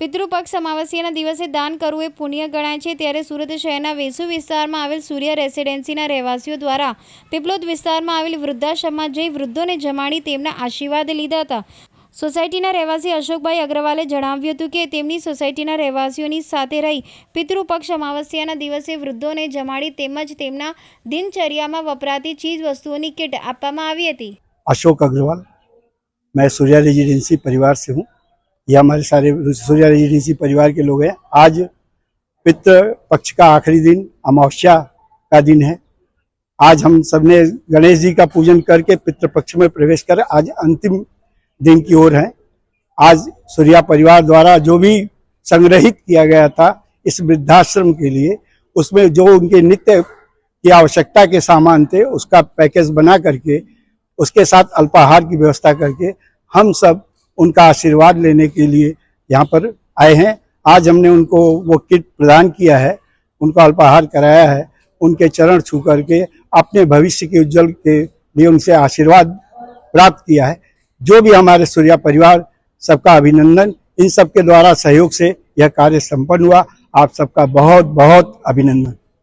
પિતૃપક્ષ અમાવસ્યાના દિવસે દાન કરવું એ પુણ્ય ગણાય છે. ત્યારે સુરત શહેરના વેસુ વિસ્તારમાં આવેલ સૂર્ય રેસિડેન્સીના રહેવાસીઓ દ્વારા પીપલોદ વિસ્તારમાં આવેલ વૃદ્ધાશ્રમમાં જઈ વૃદ્ધોને જમાડી તેમના આશીર્વાદ લીધા હતા. સોસાયટીના રહેવાસી અશોકભાઈ અગ્રવાલે જણાવ્યું હતું કે તેમની સોસાયટીના રહેવાસીઓની સાથે રહી પિતૃપક્ષ અમાવસ્યાના દિવસે વૃદ્ધોને જમાડી તેમજ તેમના દિનચર્યામાં વપરાતી ચીજ વસ્તુઓની કિટ આપવામાં આવી હતી. અશોક અગ્રવાલ. મેં સૂર્યા રેસિડેન્સી પરિવાર સે ये हमारे सारे सूर्या रेजिडेंसी परिवार के लोग हैं। आज पितृ पक्ष का आखिरी दिन, अमावस्या का दिन है। आज हम सबने गणेश जी का पूजन करके पितृ पक्ष में प्रवेश कर आज अंतिम दिन की ओर है। आज सूर्या परिवार द्वारा जो भी संग्रहित किया गया था इस वृद्धाश्रम के लिए, उसमें जो उनके नित्य की आवश्यकता के सामान थे, उसका पैकेज बना करके, उसके साथ अल्पाहार की व्यवस्था करके हम सब उनका आशीर्वाद लेने के लिए यहाँ पर आए हैं। आज हमने उनको वो किट प्रदान किया है, उनका अल्पाहार कराया है, उनके चरण छू करके अपने भविष्य के उज्जवल के लिए उनसे आशीर्वाद प्राप्त किया है। जो भी हमारे सूर्या परिवार, सबका अभिनंदन। इन सबके द्वारा सहयोग से यह कार्य संपन्न हुआ। आप सबका बहुत बहुत अभिनंदन।